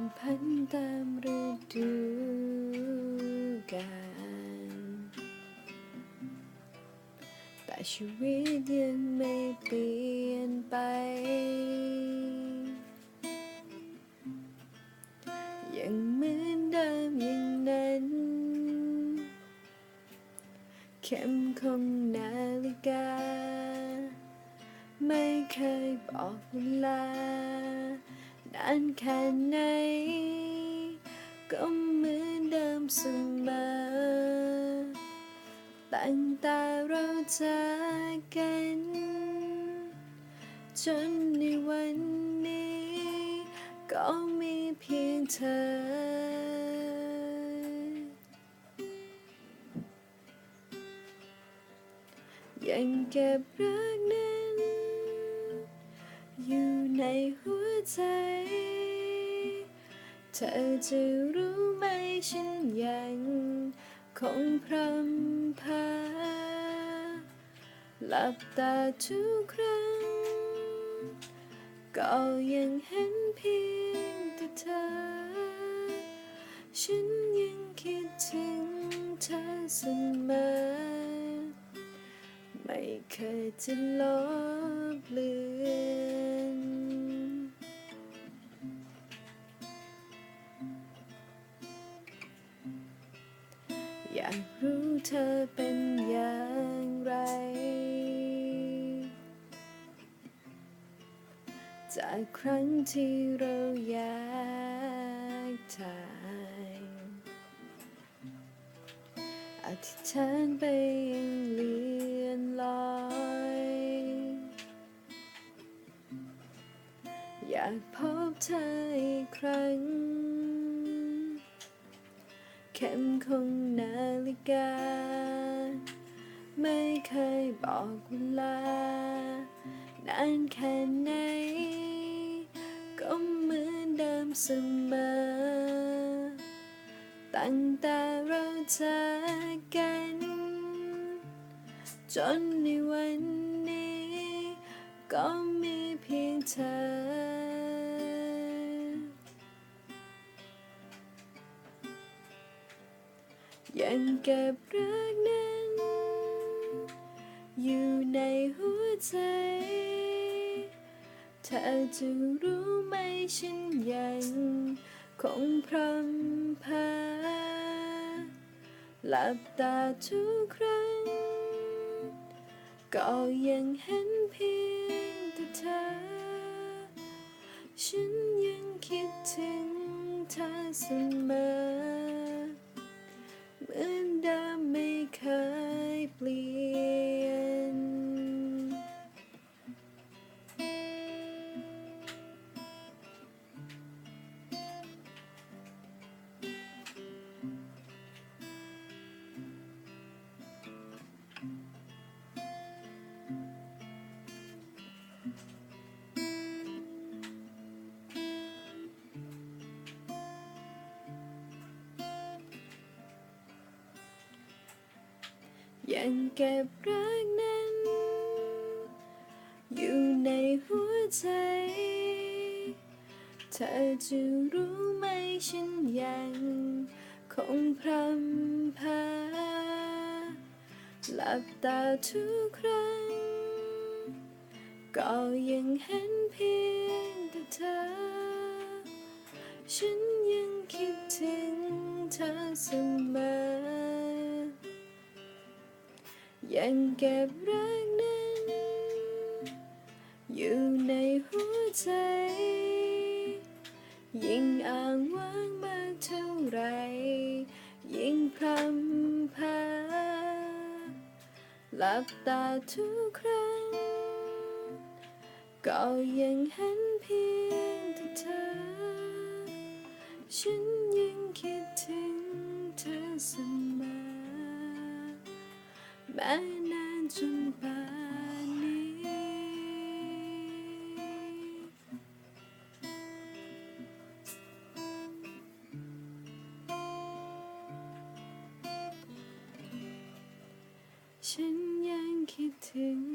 นพันตามฤดูกาลแต่ชีวิตยังไม่เปลี่ยนไป ยังเหมือนเดิมอย่างนั้น เข็มของนาฬิกา ไม่เคยบอกเวลา นานแค่ไหน ก็เหมือนเดิมเสมอตั้งแต่เราจากกัน จนในวันนี้ ก็มีเพียงเธอยังเก็บรักนั้น ในหัวใจ เธอจะรู้ไหมฉันยังคงพรำพาหลับตาทุกครั้ง ก็ยังเห็นเพียงแต่เธอ ฉันยังคิดถึงเธอเสมอไม่เคยจะลบเลือน อยากรู้เธอเป็นอย่างไร จากครั้งที่เราอยากถ่ายอธิษฐานไปยังเลือนลอย อยากพบเธออีกครั้ง ข็มของนาฬิกา ไม่เคยบอกเวลานานแค่ไหน ก็เหมือนเดิมเสมอ ตั้งแต่เราจากกัน จนในวัน ยังเก็บรักนั้น อยู่ในหัวใจเธอจะรู้ไหมฉันยังคงพรำพาหลับตาทุกครั้ง ก็ยังเห็นเพียงแต่เธอ ฉันยังคิดถึงเธอเสมอ ยังเก็บรักนั้น อยู่ในหัวใจ เธอจะรู้ไหมฉันยังคงพรำพาหลับตาทุกครั้ง ก็ยังเห็นเพียงแต่เธอ ฉันยังคิดถึงเธอเสมอ ยังเก็บรักนั้น อยู่ในหัวใจ ยิ่งอ้างว้างมากเท่าไร ยิ่งพรำพาหลับตาทุกครั้ง ก็ยังเห็นเพียงแต่เธอ ฉันยังคิด แต่นานจนป่านนี้ ฉันยังคิดถึง